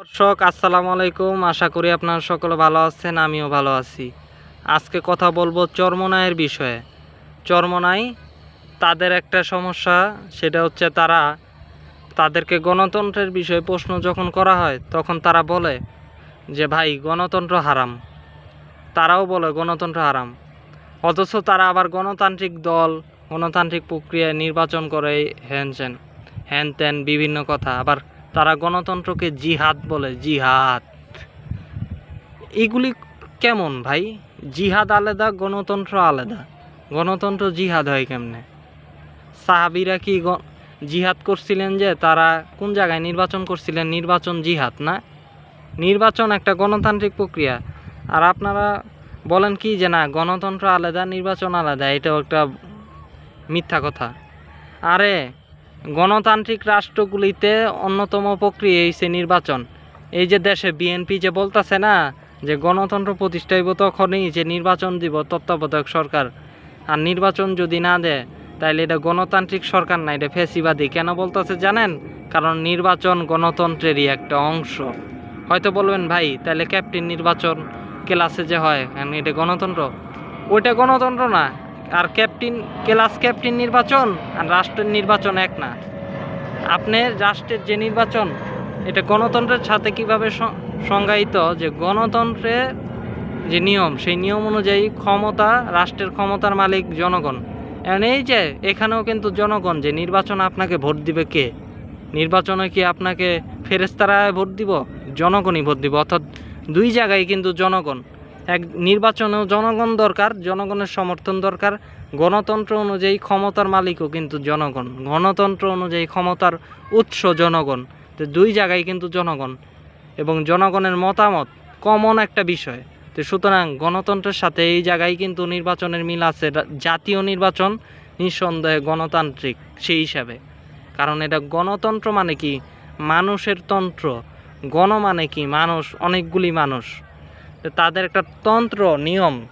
দর্শক, আসসালামু আলাইকুম। আশা করি আপনারা সকলে ভালো আছেন, আমিও ভালো আছি। আজকে কথা বলব চরমনায়ের বিষয়ে। চর্মনাই তাদের একটা সমস্যা, সেটা হচ্ছে তারা তাদেরকে গণতন্ত্রের বিষয়ে প্রশ্ন যখন করা হয়, তখন তারা বলে যে, ভাই, গণতন্ত্র হারাম। তারাও বলে, গণতন্ত্র হারাম। অথচ তারা আবার গণতান্ত্রিক দল, গণতান্ত্রিক প্রক্রিয়ায় নির্বাচন করে হ্যান হ্যান ত্যান বিভিন্ন কথা। আবার তারা গণতন্ত্রকে জিহাদ বলে, জিহাদ। এগুলি কেমন ভাই? জিহাদ আলাদা, গণতন্ত্র আলাদা। গণতন্ত্র জিহাদ হয় কেমনে? সাহাবিরা কি জিহাদ করছিলেন যে তারা কোন জায়গায় নির্বাচন করছিলেন? নির্বাচন জিহাদ, না? নির্বাচন একটা গণতান্ত্রিক প্রক্রিয়া। আর আপনারা বলেন কি যে না, গণতন্ত্র আলাদা, নির্বাচন আলাদা, এটাও একটা মিথ্যা কথা। আরে গণতান্ত্রিক রাষ্ট্রগুলিতে অন্যতম প্রক্রিয়া হয়েছে নির্বাচন। এই যে দেশে বিএনপি যে বলতেছে না, যে গণতন্ত্র প্রতিষ্ঠা হইব তখনই যে নির্বাচন দিব তত্ত্বাবধায়ক সরকার। আর নির্বাচন যদি না দেয় তাহলে এটা গণতান্ত্রিক সরকার না, এটা ফেসিবাদী। কেন বলতেছে জানেন? কারণ নির্বাচন গণতন্ত্রেরই একটা অংশ। হয়তো বলবেন, ভাই তাহলে ক্যাপ্টেন নির্বাচন ক্লাসে যে হয়, এটা গণতন্ত্র? ওইটা গণতন্ত্র না। আর ক্যাপ্টেন, ক্লাস ক্যাপ্টেন নির্বাচন আর রাষ্ট্রের নির্বাচন এক না। আপনি রাষ্ট্রের যে নির্বাচন, এটা গণতন্ত্রের সাথে কীভাবে সংজ্ঞায়িত যে গণতন্ত্রের যে নিয়ম, সেই নিয়ম অনুযায়ী ক্ষমতা, রাষ্ট্রের ক্ষমতার মালিক জনগণ। এখন এই যে এখানেও কিন্তু জনগণ যে নির্বাচন আপনাকে ভোট দিবে কে? নির্বাচনে কি আপনাকে ফেরেস্তারা ভোট দিব? জনগণই ভোট দিব। অর্থাৎ দুই জায়গায় কিন্তু জনগণ। এক নির্বাচনেও জনগণ দরকার, জনগণের সমর্থন দরকার। গণতন্ত্র অনুযায়ী ক্ষমতার মালিকও কিন্তু জনগণ। গণতন্ত্র অনুযায়ী ক্ষমতার উৎস জনগণ। তো দুই জায়গায় কিন্তু জনগণ এবং জনগণের মতামত কমন একটা বিষয়। তো সুতরাং গণতন্ত্রের সাথে এই জায়গায় কিন্তু নির্বাচনের মিল আছে। জাতীয় নির্বাচন নিঃসন্দেহে গণতান্ত্রিক সেই হিসাবে। কারণ এটা গণতন্ত্র মানে কি? মানুষের তন্ত্র। গণ মানে কি? মানুষ, অনেকগুলি মানুষ। তাদের একটা তন্ত্র, নিয়ম,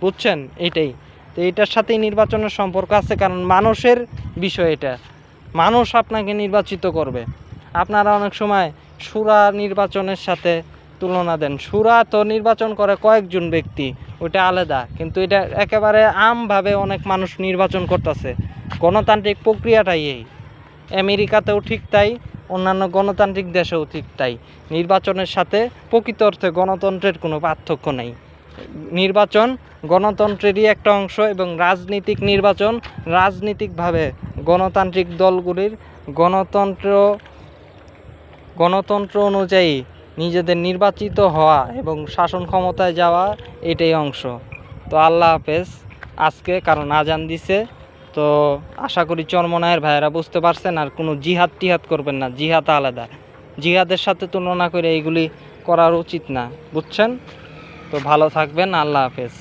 বুঝছেন? এটাই তো এটার সাথেই নির্বাচনের সম্পর্ক আছে, কারণ মানুষের বিষয় এটা। মানুষ আপনাকে নির্বাচিত করবে। আপনারা অনেক সময় সুরা নির্বাচনের সাথে তুলনা দেন। সুরা তো নির্বাচন করে কয়েকজন ব্যক্তি, ওইটা আলাদা। কিন্তু এটা একেবারে আমভাবে অনেক মানুষ নির্বাচন করতেছে। গণতান্ত্রিক প্রক্রিয়াটাই এই। আমেরিকাতেও ঠিক তাই অন্যান্য গণতান্ত্রিক দেশেও ঠিক তাই। নির্বাচনের সাথে প্রকৃত অর্থে গণতন্ত্রের কোনো পার্থক্য নেই। নির্বাচন গণতন্ত্রেরই একটা অংশ এবং রাজনীতিক নির্বাচন রাজনীতিকভাবে গণতান্ত্রিক দলগুলির গণতন্ত্র গণতন্ত্র অনুযায়ী নিজেদের নির্বাচিত হওয়া এবং শাসন ক্ষমতায় যাওয়া এটাই অংশ। তো আল্লাহ হাফেজ। আজকে কারণ আজান দিছে। তো আশা করি চরমনায়ের ভাইয়েরা বুঝতে পারছেন আর কোনো জিহাদ টিহাদ করবেন না, জিহাদ আলাদা। জিহাদের সাথে তুলনা করে এইগুলি করার উচিত না, বুঝছেন? তো ভালো থাকবেন, আল্লাহ হাফেজ।